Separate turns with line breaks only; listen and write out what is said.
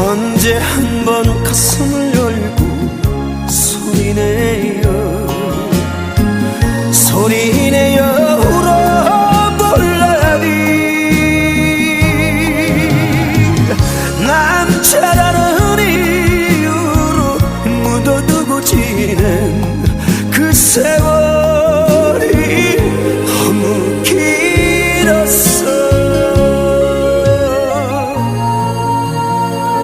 언제 한 번 가슴을 열고 소리내요? 소리내요 울어볼라니. 남자라는 이유로 묻어두고 지낸 그 세월